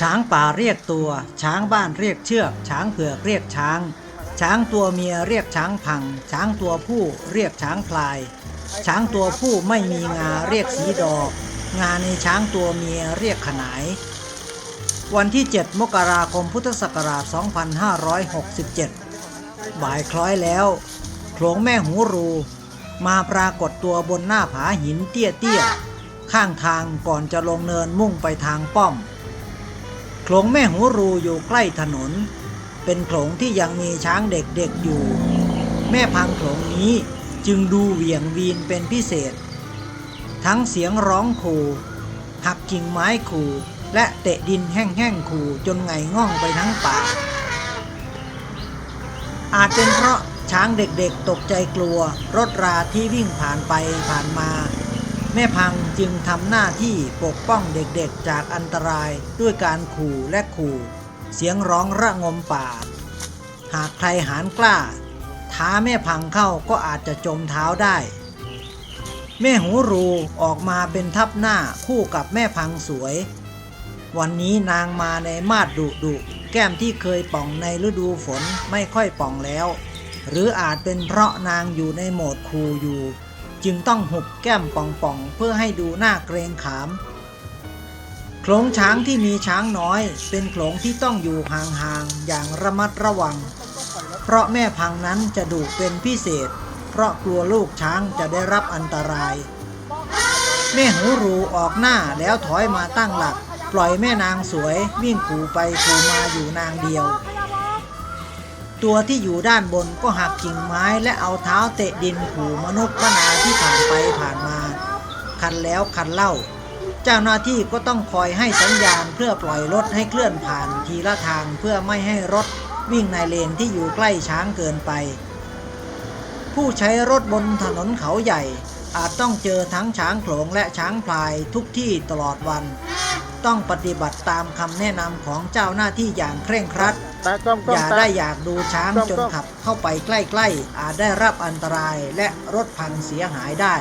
ช้างป่าเรียกตัว ช้างบ้านเรียกเชือก ช้างเผือกเรียกช้าง ช้างตัวเมียเรียกช้างพัง ช้างตัวผู้เรียกช้างพลาย ช้างตัวผู้ไม่มีงาเรียกสีดอก งาในช้างตัวเมียเรียกขนาย วันที่ 7 มกราคมพุทธศักราช 2567 บ่ายคล้อยแล้วโขลงแม่หูรู มาปรากฏตัวบนหน้าผาหินเตี้ยๆ ข้างทางก่อนจะลงเนินมุ่งไปทางป้อม โขลงแม่หูรูอยู่ใกล้ถนน เป็นโขลงที่ยังมีช้างเด็กๆอยู่ แม่พังโขลงนี้จึงดูเหวี่ยงวีนเป็นพิเศษ ทั้งเสียงร้องขู่หักกิ่งไม้ขู่และเตะดินแห้งๆขู่จนไงง่องไปทั้งป่า อาจเป็นเพราะช้างเด็กๆตกใจกลัว รถราที่วิ่งผ่านไปผ่านมา แม่พังจึงทำหน้าที่ปกป้องเด็กๆจากอันตรายด้วยการขู่และขู่ เสียงร้องระงมป่า หากใครหานกล้า ท้าแม่พังเข้าก็อาจจะจมเท้าได้ แม่หูรูออกมาเป็นทับหน้าคู่กับแม่พังสวย วันนี้นางมาในมาดดุดุแก้มที่เคยป่องในฤดูฝนไม่ค่อยป่องแล้ว หรืออาจเป็นเพราะนางอยู่ในโหมดคูลอยู่ จึงต้องหุบแก้มป่องๆ เพื่อให้ดูหน้าเกรงขาม โขลงช้างที่มีช้างน้อย เป็นโขลงที่ต้องอยู่ห่างๆ อย่างระมัดระวัง เพราะแม่พังนั้นจะดุเป็นพิเศษ เพราะกลัวลูกช้างจะได้รับอันตราย แม่หูรูออกหน้าแล้วถอยมาตั้งหลัก ปล่อยแม่นางสวยวิ่งขู่ไปขู่มาอยู่นางเดียว ตัวที่อยู่ด้านบนก็หักกิ่งไม้และเอาเท้าเตะดินขู่มนุษย์พนาที่ผ่านไปผ่านมา คันแล้วคันเล่า เจ้าหน้าที่ก็ต้องคอยให้สัญญาณเพื่อปล่อยรถให้เคลื่อนผ่านทีละทางเพื่อไม่ให้รถวิ่งในเลนที่อยู่ใกล้ช้างเกินไป ผู้ใช้รถบนถนนเขาใหญ่อาจต้องเจอทั้งช้างโขลงและช้างพลายทุกที่ตลอดวัน ต้องปฏิบัติตามคำแนะนำของเจ้าหน้าที่อย่างเคร่งครัด ตากล้องกล้องอย่าตา ได้อยากดูช้างต้องจนต้องขับเข้าไปใกล้ ๆ อาจได้รับอันตรายและรถพังเสียหายได้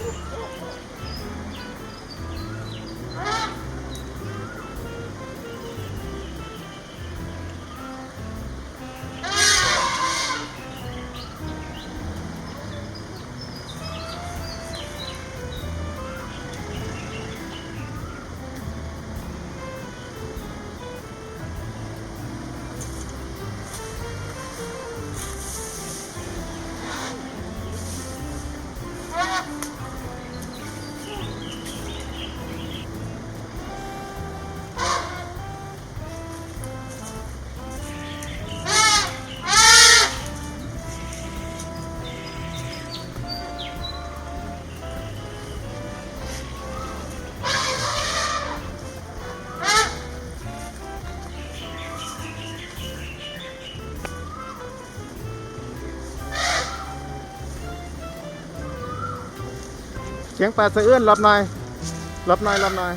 Oh, my God. สียงปลาสะเอื้อนหลบหน่อยหลบหน่อยหลบหน่อย